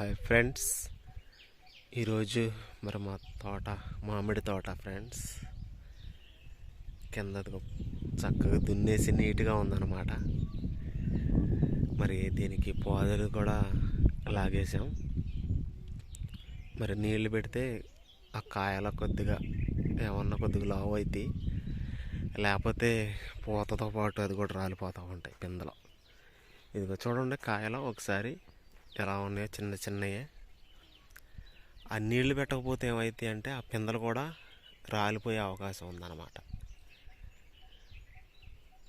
Hi friends. ఈరోజు మరి మా తోట మామిడి తోట ఫ్రెండ్స్. కింద చక్కగా దున్నేసి నీట్గా ఉందన్నమాట. మరి దీనికి పోదలు కూడా లాగేసాం మరి నీళ్ళు పెడితే ఆ కాయల కొద్దిగా ఏమన్నా కొద్దిగా లావు అవుతాయి లేకపోతే పూతతో పాటు అది కూడా రాలిపోతూ ఉంటాయి పిందలో. ఇదిగో చూడండి కాయలు ఒకసారి ఎలా ఉన్నాయో చిన్న చిన్నయే. ఆ నీళ్ళు పెట్టకపోతే ఏమైతే అంటే ఆ పిందలు కూడా రాలిపోయే అవకాశం ఉందన్నమాట.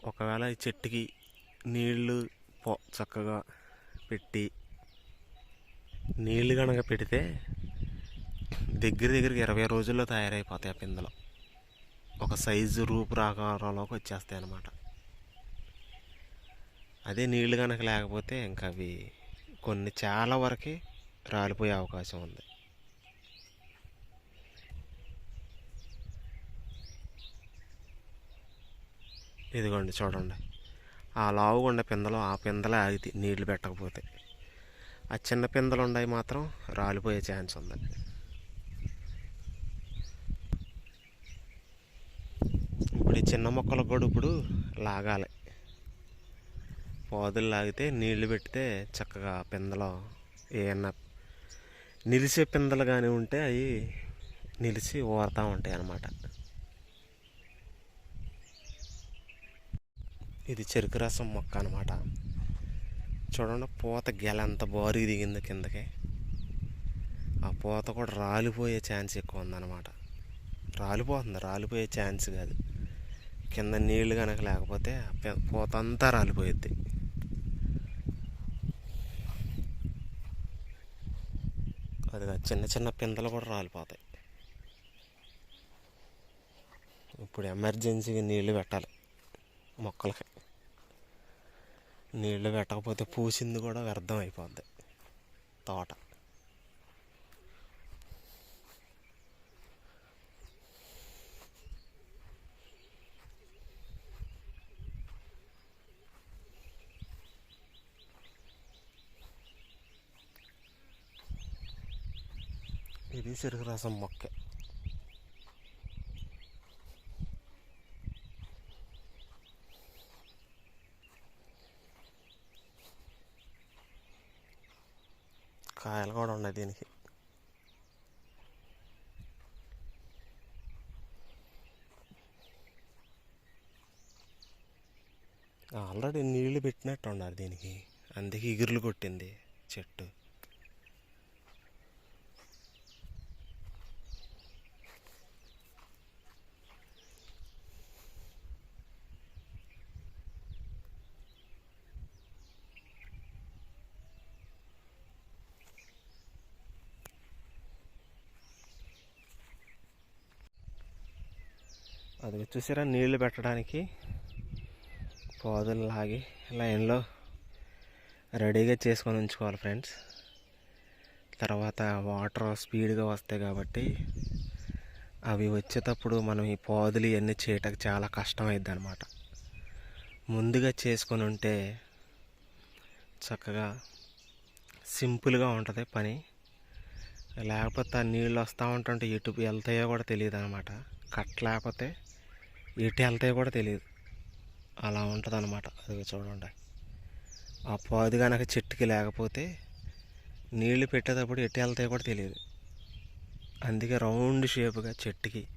ఒకవేళ ఈ చెట్టుకి నీళ్ళు పో చక్కగా పెట్టి నీళ్ళు కనుక పెడితే దగ్గర దగ్గరికి ఇరవై రోజుల్లో తయారైపోతాయి ఆ పిందలు. ఒక సైజు రూపురాకారంలోకి వచ్చేస్తాయి అన్నమాట అదే నీళ్ళు కనుక లేకపోతే ఇంకా అవి కొన్ని చాలా వరకు రాలిపోయే అవకాశం ఉంది. ఇదిగోండి చూడండి. ఆ లావుగుండ పిందలు ఆ పిందలే ఆగితే నీళ్ళు పెట్టకపోతే. ఆ చిన్న పిందలు ఉన్నాయి మాత్రం రాలిపోయే ఛాన్స్ ఉంది. ఇప్పుడు ఈ చిన్న మొక్కలకు కూడా ఇప్పుడు లాగాలి. పాదులు లాగితే నీళ్ళు పెడితే చక్కగా పిందలు ఏమన్నా నిలిచే పిందలు కానీ ఉంటే అవి నిలిచి ఊరుతూ ఉంటాయి అన్నమాట. ఇది చెరుకు రసం మొక్క అనమాట చూడండి పూత గెల ఎంత బారుగా దిగింది కిందకి. ఆ పూత కూడా రాలిపోయే ఛాన్స్ ఎక్కువ ఉందన్నమాట. రాలిపోతుంది రాలిపోయే ఛాన్స్ కాదు. కింద నీళ్ళు కనుక లేకపోతే పూత అంతా రాలిపోయిద్ది. అది చిన్న చిన్న పిందలు కూడా రాలిపోతాయి. ఇప్పుడు ఎమర్జెన్సీగా నీళ్ళు పెట్టాలి మొక్కలకి. నీళ్ళు పెట్టకపోతే పూసింది కూడా వ్యర్థం అయిపోద్ది తోట. ఇది చెరుకు రసం మొక్క. కాయలు కూడా ఉన్నాయి దీనికి. ఆల్రెడీ నీళ్ళు పెట్టినట్టు ఉన్నారు దీనికి. అందుకే ఇగురులు కొట్టింది చెట్టు. అది చూసారా? నీళ్ళు పెట్టడానికి పోదలు లాగి లైన్లో రెడీగా చేసుకొని ఉంచుకోవాలి ఫ్రెండ్స్. తర్వాత వాటర్ స్పీడ్గా వస్తాయి కాబట్టి అవి వచ్చేటప్పుడు మనం ఈ పాదులు ఇవన్నీ చేయటం చాలా కష్టం అనమాట ముందుగా చేసుకొని ఉంటే చక్కగా సింపుల్గా ఉంటుంది పని. లేకపోతే ఆ నీళ్ళు వస్తూ ఉంటుంటే ఎటు వెళ్తాయో కూడా తెలియదు అనమాట కట్ లేకపోతే ఎటు వెళ్తాయో కూడా తెలియదు. అలా ఉంటుంది అనమాట అది చూడండి. ఆ పాది కనుక చెట్టుకి లేకపోతే నీళ్ళు పెట్టేటప్పుడు ఎటు వెళ్తాయో కూడా తెలియదు. అందుకే రౌండ్ షేప్గా చెట్టుకి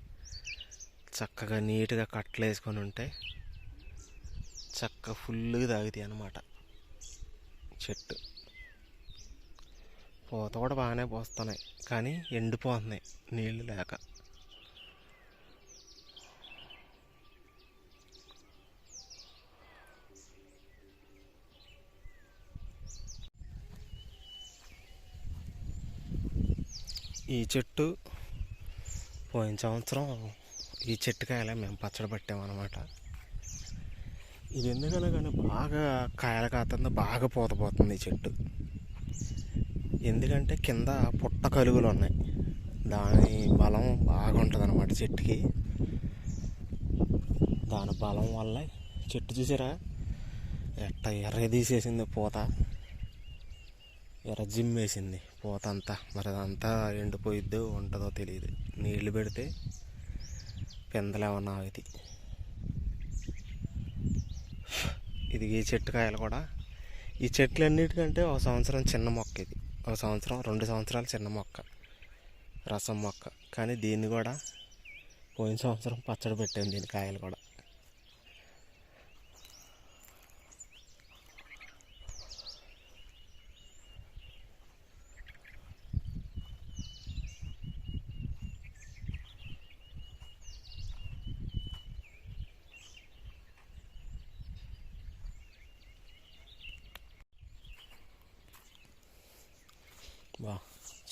చక్కగా నీట్గా కట్టలు వేసుకొని ఉంటే చక్కగా ఫుల్గా తాగుతాయి అన్నమాట చెట్టు. పూత కూడా బాగానే పోస్తున్నాయి. కానీ ఎండిపోతున్నాయి నీళ్ళు లేక. ఈ చెట్టు పోయిన సంవత్సరం ఈ చెట్టు కాయలే మేము పచ్చడి పట్టామన్నమాట ఇది ఎందుకనగానే బాగా కాయలు కాతుంది బాగా పూత పోతుంది ఈ చెట్టు. ఎందుకంటే కింద పుట్ట కలుగులు ఉన్నాయి. దాని బలం బాగా ఉంటుంది అనమాట చెట్టుకి. దాని బలం వల్ల చెట్టు చూసారా? ఎట్ట ఎర్ర తీసేసింది పూత. ఎర్ర జిమ్ వేసింది. పూతంతా. మరి అదంతా ఎండిపోయిద్దో ఉంటుందో తెలియదు నీళ్ళు పెడితే పిందలు ఏమన్నా ఇది. ఇది ఈ చెట్టు కాయలు కూడా. ఈ చెట్లు అన్నిటికంటే ఒక సంవత్సరం చిన్న మొక్క ఇది. ఒక సంవత్సరం రెండు సంవత్సరాలు చిన్న మొక్క. రసం మొక్క. కానీ దీన్ని కూడా పోయిన సంవత్సరం పచ్చడి పెట్టాను దీని కాయలు కూడా.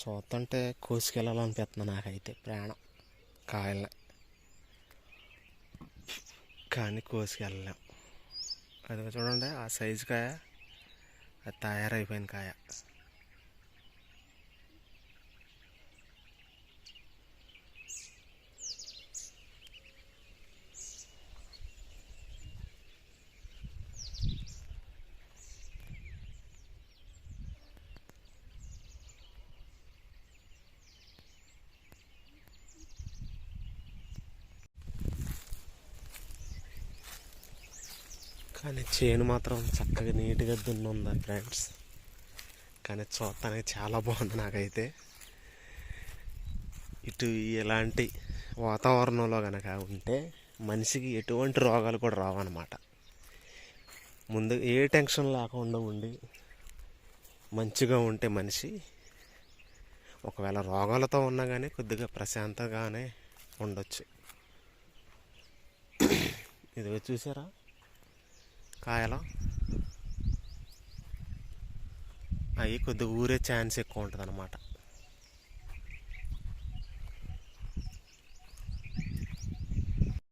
చూస్తుంటే కోసుకెళ్ళాలనిపిస్తుంది నాకైతే ప్రాణం. కాయల్ని. కానీ కోసుకెళ్ళలేం. అది చూడండి ఆ సైజు కాయ అది తయారైపోయిన కాయ. కానీ చేను మాత్రం చక్కగా నీట్గా దున్నుంది ఫ్రెండ్స్. కానీ చూడటానికి చాలా బాగుంది నాకైతే. ఇటు ఇలాంటి వాతావరణంలో కనుక ఉంటే మనిషికి ఎటువంటి రోగాలు కూడా రావన్నమాట. ముందు ఏ టెన్షన్ లేకుండా ఉండి మంచిగా ఉంటే మనిషి ఒకవేళ రోగాలతో ఉన్నా కానీ కొద్దిగా ప్రశాంతంగానే ఉండొచ్చు. ఇదిగో చూసారా? కాయలు? అవి కొద్దిగా ఊరే ఛాన్స్ ఎక్కువ ఉంటుంది అనమాట